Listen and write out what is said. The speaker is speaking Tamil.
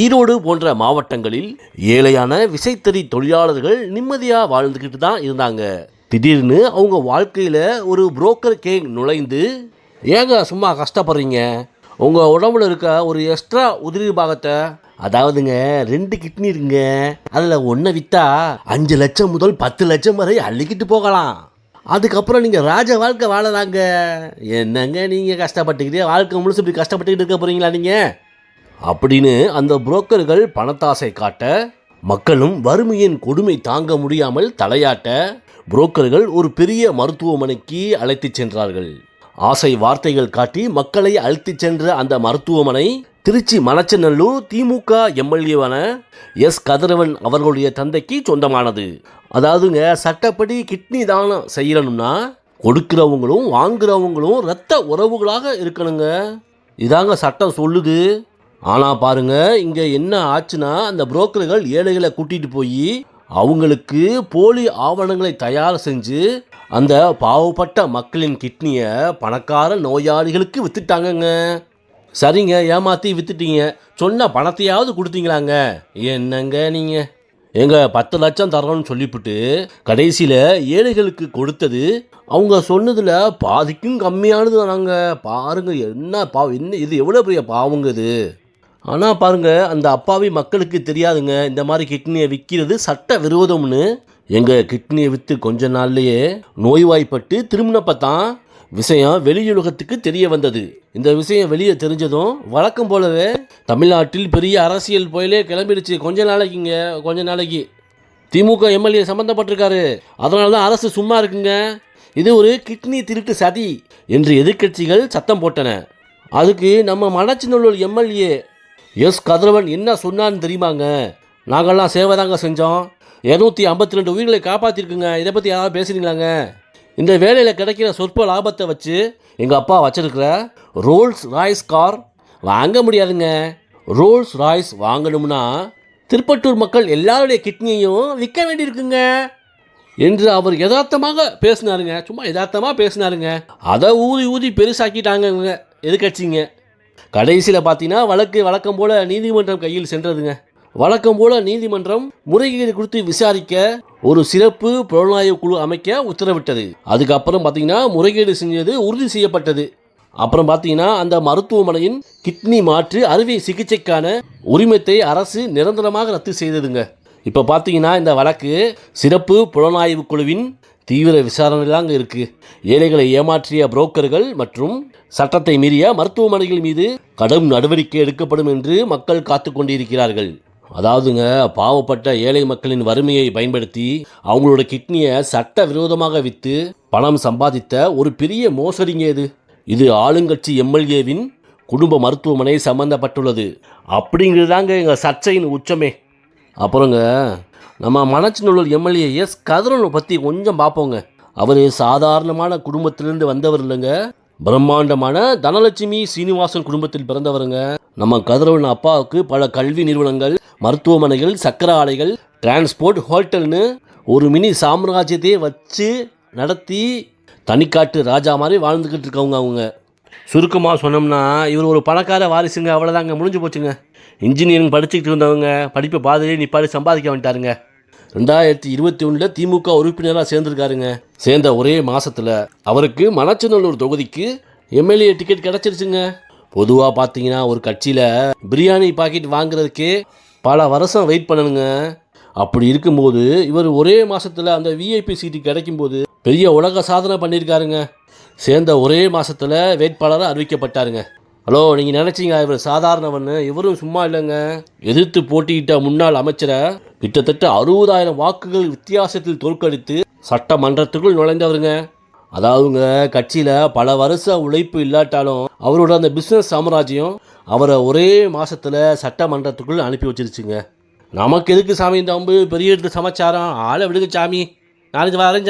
ஈரோடு போன்ற மாவட்டங்களில் ஏழையான விசைத்தறி தொழிலாளர்கள் நிம்மதியாக வாழ்ந்துக்கிட்டு தான் இருந்தாங்க. திடீர்னு அவங்க வாழ்க்கையில் ஒரு புரோக்கர் கேங் நுழைந்து ஏங்க சும்மா கஷ்டப்படுறீங்க? உங்கள் உடம்புல இருக்க ஒரு எக்ஸ்ட்ரா உதிரி பாகத்தை அதாவதுங்க ரெண்டு கிட்னி இருக்குங்க. அதில் ஒன்றை விற்றா அஞ்சு லட்சம் முதல் பத்து லட்சம் வரை அள்ளிக்கிட்டு போகலாம். அதுக்கப்புறம் நீங்கள் ராஜ வாழ்க்கை வாழலாங்க என்னங்க நீங்கள் கஷ்டப்பட்டுக்கிட்டே வாழ்க்கை முழுசு இப்படி கஷ்டப்பட்டுக்கிட்டு இருக்க போகிறீங்களா நீங்கள் அப்படின்னு அந்த புரோக்கர்கள் பணத்தாசை காட்ட மக்களும் வறுமையின் கொடுமை தாங்க முடியாமல் தலையாட்ட புரோக்கர்கள் ஒரு பெரிய மருத்துவமனைக்கு அழைத்துச் சென்றார்கள். ஆசை வார்த்தைகள் காட்டி மக்களை அழைத்துச் சென்ற அந்த மருத்துவமனை திருச்சி மணச்சநல்லூர் திமுக எம்எல்ஏவான எஸ் கதிரவன் அவர்களுடைய தந்தைக்கு சொந்தமானது. அதாவதுங்க சட்டப்படி கிட்னி தானம் செய்யணும்னா கொடுக்கிறவங்களும் வாங்குறவங்களும் இரத்த உறவுகளாக இருக்கணுங்க. இதாங்க சட்டம் சொல்லுது. ஆனால் பாருங்க இங்கே என்ன ஆச்சுன்னா அந்த புரோக்கர்கள் ஏழைகளை கூட்டிகிட்டு போய் அவங்களுக்கு போலி ஆவணங்களை தயார் செஞ்சு அந்த பாவப்பட்ட மக்களின் கிட்னியை பணக்கார நோயாளிகளுக்கு வித்துட்டாங்கங்க. சரிங்க ஏமாற்றி வித்துட்டீங்க. சொன்ன பணத்தையாவது கொடுத்தீங்களாங்க? என்னங்க நீங்கள் எங்க பத்து லட்சம் தரோன்னு சொல்லிவிட்டு கடைசியில் ஏழைகளுக்கு கொடுத்தது அவங்க சொன்னதில் பாதிக்கும் கம்மியானது நாங்கள் பாருங்க என்ன பாவம் என்ன இது எவ்வளோ பெரிய பாவங்க இது? ஆனால் பாருங்கள் அந்த அப்பாவி மக்களுக்கு தெரியாதுங்க. இந்த மாதிரி கிட்னியை விற்கிறது சட்ட விரோதம்னு எங்கள் கிட்னியை விற்று கொஞ்ச நாள்லேயே நோய்வாய்ப்பட்டு திரும்பினப்போ தான் விஷயம் வெளியுலகத்துக்கு தெரிய வந்தது. இந்த விஷயம் வெளியே தெரிஞ்சதும் வழக்கம் போலவே தமிழ்நாட்டில் பெரிய அரசியல் புயலே கிளம்பிடுச்சு. கொஞ்ச நாளைக்குங்க கொஞ்ச நாளைக்கு. திமுக எம்எல்ஏ சம்மந்தப்பட்டிருக்காரு அதனால தான் அரசு சும்மா இருக்குங்க. இது ஒரு கிட்னி திருட்டு சதி என்று எதிர்க்கட்சிகள் சத்தம் போட்டன. அதுக்கு நம்ம மணச்சிநல்லூர் எம்எல்ஏ எஸ் கதிரவன் என்ன சொன்னான்னு தெரியுமாங்க? நாங்கள்லாம் சேவை தாங்க செஞ்சோம். இரநூத்தி ஐம்பத்தி ரெண்டு உயிர்களை காப்பாற்றிருக்குங்க இதை பற்றி யாராவது பேசுறீங்களாங்க? இந்த வேலையில் கிடைக்கிற சொற்ப லாபத்தை வச்சு எங்கள் அப்பா வச்சிருக்கிற ரோல்ஸ் ராய்ஸ் கார் வாங்க முடியாதுங்க. ரோல்ஸ் ராய்ஸ் வாங்கணும்னா திருப்பட்டூர் மக்கள் எல்லாருடைய கிட்னியையும் விற்க வேண்டியிருக்குங்க. என்று அவர் யதார்த்தமாக பேசினாருங்க. சும்மா யதார்த்தமாக பேசினாருங்க. அதை ஊதி ஊதி பெருசாக்கிட்டாங்க இவங்க எதிர்கட்சிங்க கடைசியில் பார்த்தீங்கன்னா வழக்கு வழக்கம் போல் நீதிமன்றம் கையில் சென்றதுங்க. வழக்கம் போல நீதிமன்றம் முறைகேடு குறித்து விசாரிக்க ஒரு சிறப்பு புலனாய்வு குழு அமைக்க உத்தரவிட்டது. அதுக்கப்புறம் பார்த்தீங்கன்னா முறைகேடு செஞ்சது உறுதி செய்யப்பட்டது. அப்புறம் பார்த்தீங்கன்னா அந்த மருத்துவமனையின் கிட்னி மாற்று அறுவை சிகிச்சைக்கான உரிமத்தை அரசு நிரந்தரமாக ரத்து செய்ததுங்க. இப்போ பார்த்தீங்கன்னா இந்த வழக்கு சிறப்பு புலனாய்வு குழுவின் தீவிர விசாரணையில் தாங்க இருக்குது ஏழைகளை ஏமாற்றிய புரோக்கர்கள் மற்றும் சட்டத்தை மீறிய மருத்துவமனைகள் மீது கடும் நடவடிக்கை எடுக்கப்படும் என்று மக்கள் காத்து கொண்டிருக்கிறார்கள். அதாவதுங்க பாவப்பட்ட ஏழை மக்களின் வறுமையை பயன்படுத்தி அவங்களோட கிட்னியை சட்ட விரோதமாக விற்று பணம் சம்பாதித்த ஒரு பெரிய மோசடிங்க இது. இது ஆளுங்கட்சி எம்எல்ஏவின் குடும்ப மருத்துவமனை சம்பந்தப்பட்டுள்ளது. அப்படிங்கிறது தாங்க எங்கள் சர்ச்சையின் உச்சமே. அப்புறங்க நம்ம மணச்சநல்லூர் எம்எல்ஏ எஸ் கதிரனை பற்றி கொஞ்சம் பார்ப்போங்க அவர் சாதாரணமான குடும்பத்திலிருந்து வந்தவர் இல்லைங்க. பிரம்மாண்டமான தனலட்சுமி சீனிவாசன் குடும்பத்தில் பிறந்தவருங்க. நம்ம கதிரவன் அப்பாவுக்கு பல கல்வி நிறுவனங்கள் மருத்துவமனைகள் சக்கர ஆலைகள் டிரான்ஸ்போர்ட் ஹோட்டல்னு ஒரு மினி சாம்ராஜ்யத்தையே வச்சு நடத்தி தனிக்காட்டு ராஜா மாதிரி வாழ்ந்துக்கிட்டு இருக்கவங்க அவங்க. சுருக்கமாக சொன்னோம்னா இவர் ஒரு பணக்கார வாரிசுங்க அவ்வளோதாங்க முடிஞ்சு போச்சுங்க. இன்ஜினியரிங் படிச்சுக்கிட்டு இருந்தவங்க படிப்பை பாதிலே நிப்பாடி சம்பாதிக்க வந்துட்டாருங்க. ரெண்டாயிரத்தி இருபத்தி ஒன்றில் திமுக உறுப்பினராக சேர்ந்துருக்காருங்க. சேர்ந்த ஒரே மாதத்தில் அவருக்கு மணச்சநல்லூர் தொகுதிக்கு எம்எல்ஏ டிக்கெட் கிடச்சிருச்சுங்க. பொதுவாக பார்த்தீங்கன்னா ஒரு கட்சியில் பிரியாணி பாக்கெட் வாங்குறதுக்கே பல வருஷம் வெயிட் பண்ணணுங்க. அப்படி இருக்கும்போது இவர் ஒரே மாதத்தில் அந்த விஐபி சீட்டு கிடைக்கும்போது பெரிய உலக சாதனை பண்ணியிருக்காருங்க. சேர்ந்த ஒரே மாதத்தில் வேட்பாளராக அறிவிக்கப்பட்டாருங்க. ஹலோ நீங்கள் நினச்சிங்க இவர் சாதாரணவன் இவரும் சும்மா இல்லைங்க. எதிர்த்து போட்டியிட்ட முன்னாள் அமைச்சரை கிட்டத்தட்ட அறுபதாயிரம் வாக்குகள் வித்தியாசத்தில் தோற்கடித்து சட்டமன்றத்துக்குள் நுழைந்தவருங்க. அதாவதுங்க கட்சியில் பல வருஷ உழைப்பு இல்லாட்டாலும் அவரோட அந்த பிஸ்னஸ் சாம்ராஜ்யம் அவரை ஒரே மாதத்தில் சட்டமன்றத்துக்குள் அனுப்பி வச்சிருச்சுங்க. நமக்கு எதுக்கு சாமி இந்த அம்பு? பெரிய இடத்துல சமாச்சாரம். ஆளை விடுங்க சாமி. நாளைக்கு வரேன்